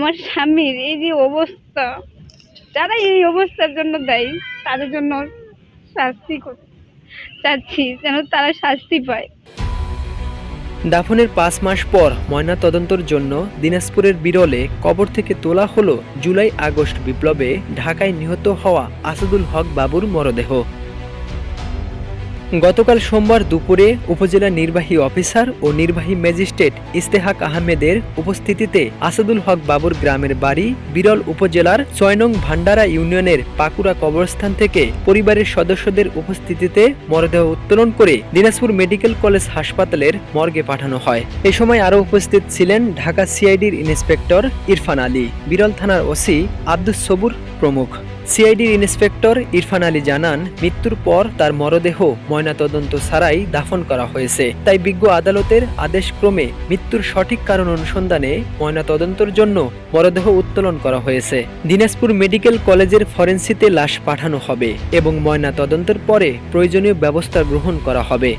আমার স্বামীর এই যে অবস্থা, যারা এই অবস্থার জন্য দেয়, তাদের জন্য শাস্তি চাচ্ছি যেন তারা শাস্তি পায়। দাফনের পাঁচ মাস পর ময়না তদন্তর জন্য দিনাজপুরের বিরলে কবর থেকে তোলা হলো জুলাই আগস্ট বিপ্লবে ঢাকায় নিহত হওয়া আসাদুল হক বাবুর মরদেহ। গতকাল সোমবার দুপুরে উপজেলা নির্বাহী অফিসার ও নির্বাহী ম্যাজিস্ট্রেট ইস্তেহাক আহমেদের উপস্থিতিতে আসাদুল হক বাবুর গ্রামের বাড়ি বিরল উপজেলার ছয় নং ভান্ডারা ইউনিয়নের পাকুড়া কবরস্থান থেকে পরিবারের সদস্যদের উপস্থিতিতে মরদেহ উত্তোলন করে দিনাজপুর মেডিকেল কলেজ হাসপাতালের মর্গে পাঠানো হয়। এ সময় আরও উপস্থিত ছিলেন ঢাকা সিআইডির ইন্সপেক্টর ইরফান আলী, বিরল থানার ওসি আব্দুস সবুর প্রমুখ। সিআইডির ইন্সপেক্টর ইরফান আলী জানান, মৃত্যুর পর তার মরদেহ ময়নাতদন্ত ছাড়াই দাফন করা হয়েছে। তাই বিজ্ঞ আদালতের আদেশক্রমে মৃত্যুর সঠিক কারণ অনুসন্ধানে ময়নাতদন্তের জন্য মরদেহ উত্তোলন করা হয়েছে। দিনাজপুর মেডিকেল কলেজের ফরেন্সিতে লাশ পাঠানো হবে এবং ময়নাতদন্তের পরে প্রয়োজনীয় ব্যবস্থা গ্রহণ করা হবে।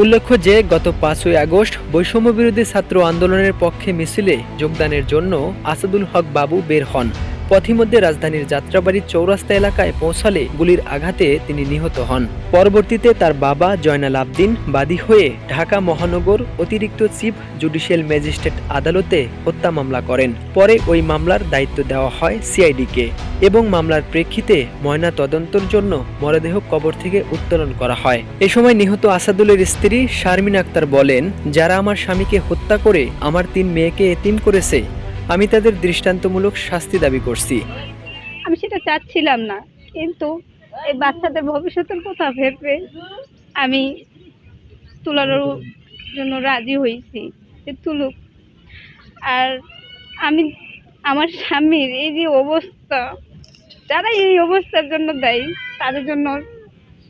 উল্লেখ্য যে, গত পাঁচই আগস্ট বৈষম্য বিরোধী ছাত্র আন্দোলনের পক্ষে মিছিলে যোগদানের জন্য আসাদুল হক বাবু বের হন। পথিমধ্যে রাজধানীর যাত্রাবাড়ির চৌরাস্তা এলাকায় পৌঁছালে গুলির আঘাতে তিনি নিহত হন। পরবর্তীতে তার বাবা জয়নাল আবদিন বাদী হয়ে ঢাকা মহানগর অতিরিক্ত চিফ জুডিশিয়াল ম্যাজিস্ট্রেট আদালতে হত্যা মামলা করেন। পরে ওই মামলার দায়িত্ব দেওয়া হয় সিআইডিকে এবং মামলার প্রেক্ষিতে ময়না তদন্তর জন্য মরদেহ কবর থেকে উত্তোলন করা হয়। এ সময় নিহত আসাদুলের স্ত্রী শারমিন আক্তার বলেন, যারা আমার স্বামীকে হত্যা করে আমার তিন মেয়েকে এতিম করেছে আমি তাদের দৃষ্টান্তমূলক শাস্তি দাবি করছি। আমি সেটা চাচ্ছিলাম না, কিন্তু এই বাচ্চাদের ভবিষ্যতের কথা ভেবে আমি তোলার জন্য রাজি হয়েছি যে তুলুক। আর আমি, আমার স্বামীর এই যে অবস্থা যারা এই অবস্থার জন্য দেয়, তাদের জন্য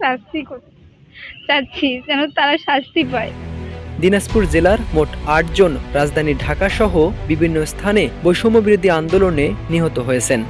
শাস্তি চাচ্ছি যেন তারা শাস্তি পায়। দিনাজপুর জেলার মোট আটজন রাজধানী ঢাকাসহ বিভিন্ন স্থানে বৈষম্য বিরোধী আন্দোলনে নিহত হয়েছেন।